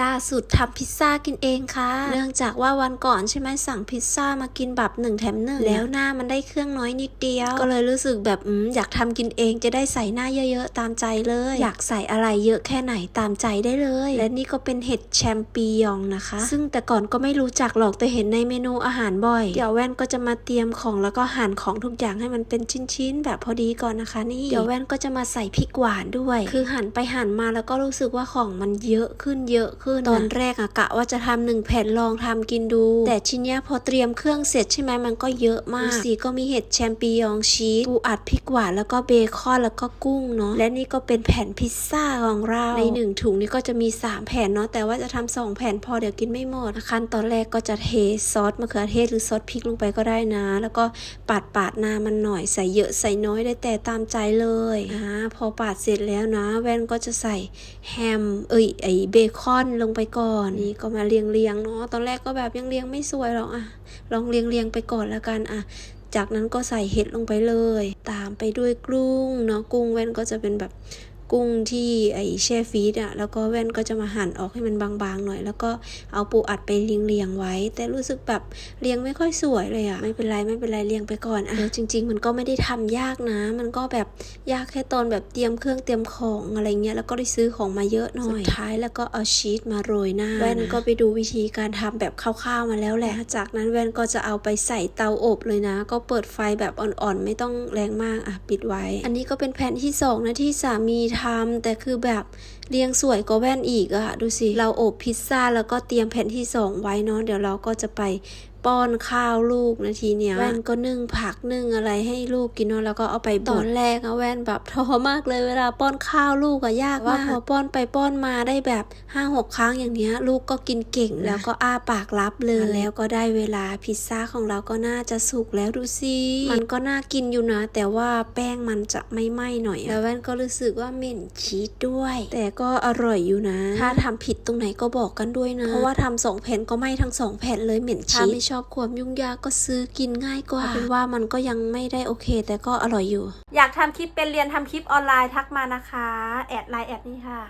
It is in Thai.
ล่าสุดทำพิซซ่ากินเองค่ะ เนื่องจากว่าวันก่อนใช่ไหมสั่งพิซซ่ามากินแบบหนึ่งแถมหนึ่งแล้วหน้ามันได้เครื่องน้อยนิดเดียว ก็เลยรู้สึกแบบอืมอยากทำกินเองจะได้ใส่หน้าเยอะๆตามใจเลย อยากใส่อะไรเยอะแค่ไหนตามใจได้เลย และนี่ก็เป็นเห็ดแชมปิญองนะคะ ซึ่งแต่ก่อนก็ไม่รู้จักหรอกแต่เห็นในเมนูอาหารบ่อย เดี๋ยวแว่นก็จะมาเตรียมของแล้วก็หั่นของทุกอย่างให้มันเป็นชิ้นๆแบบพอดีก่อนนะคะ นี่เดี๋ยวแว่นก็จะมาใส่พริกหวานด้วย คือหั่นไปหั่นมาแล้วก็รู้สึกว่าของมันเยอะขึ้นเยอะขึ้น ตอนแรกอะกะว่าจะทำหนึ่งแผ่นลองทำกินดู แต่ทีเนี้ยพอเตรียมเครื่องเสร็จใช่ไหมมันก็เยอะมากดูสีก็มีเห็ดแชมปิญองชีสปูอัดพริกหวานแล้วก็เบคอนแล้วก็กุ้งเนาะและนี่ก็เป็นแผ่นพิซซ่าของเราในหนึ่งถุงนี่ก็จะมี 3 แผ่นเนาะแต่ว่าจะทำสองแผ่นพอเดี๋ยวกินไม่หมดขั้นตอนแรกก็จะเทซอสมะเขือเทศหรือซอสพริกลงไปก็ได้นะ แล้วก็ปาดปาดๆหนามันหน่อยใส่เยอะใส่น้อยได้แต่ตามใจเลยอ่าพอปาดเสร็จแล้วนะ แว่นก็จะใส่แฮมเอ้ยไอเบคอนลงไปก่อน นี่ก็มาเรียงเรียงเนาะตอนแรกก็แบบยังเรียงไม่สวยหรอกอะลองเรียงเรียงไปก่อนแล้วกันอะจากนั้นก็ใส่เห็ดลงไปเลย ตามไปด้วยกุ้งเนาะกุ้งแว่นก็จะเป็นแบบ กุ้งที่ไอแช่ฟีดอะแล้วก็แว่นก็จะมาหั่นออกให้มันบางๆหน่อย แล้วก็เอาปูอัดไปเรียงๆไว้ แต่รู้สึกแบบเรียงไม่ค่อยสวยเลยอะไม่เป็นไรไม่เป็นไรเรียงไปก่อนอะจริง ๆ มันก็ไม่ได้ทำยากนะ มันก็แบบยากแค่ตอนแบบเตรียมเครื่องเตรียมของอะไรเงี้ยแล้วก็ได้ซื้อของมาเยอะหน่อยสุดท้ายแล้วก็เอาชีสมาโรยหน้าแว่นก็ไปดูวิธีการทำแบบคร่าวๆมาแล้วแหละ จากนั้นแว่นก็จะเอาไปใส่เตาอบเลยนะ ก็เปิดไฟแบบอ่อนๆ ไม่ต้องแรงมากอะปิดไว้ อันนี้ก็เป็นแผ่นที่สองนะที่สามีทำแต่คือแบบเรียงสวยกว่าแว่นอีกอะดูสิ เราอบพิซซ่าแล้วก็เตรียมแผ่นที่สองไว้เนาะเดี๋ยวเราก็จะไป ป้อนข้าวลูกนาทีเนี้ยแว่นก็นึ่งผักนึ่งอะไรให้ลูกกินเนาะแล้วก็เอาไปบดตอนแรกอะแว่นแบบท้อมากเลยเวลาป้อนข้าวลูกอะยากมากพอป้อนไปป้อนมาได้แบบห้าหกครั้งอย่างเนี้ย ลูกก็กินเก่งแล้วก็อ้าปากรับเลยแล้วก็ได้เวลาพิซซ่าของเราก็น่าจะสุกแล้วดูสิมันก็น่ากินอยู่นะ แต่ว่าแป้งมันจะไม่ไหม้หน่อยอะแล้วแว่นก็รู้สึกว่าเหม็นชีสด้วย แต่ก็อร่อยอยู่นะ ถ้าทำผิดตรงไหนก็บอกกันด้วยนะ เพราะว่าทำสองแผ่นก็ไหม้ทั้งสองแผ่นเลยเหม็นชีสถ้าไม่ชอบความยุ่งยากก็ซื้อกินง่ายกว่าเอาเป็นว่ามันก็ยังไม่ได้โอเค แต่ก็อร่อยอยู่ อยากทำคลิปเป็นเรียนทำคลิปออนไลน์ทักมานะคะ แอดไลน์แอดนี่ค่ะ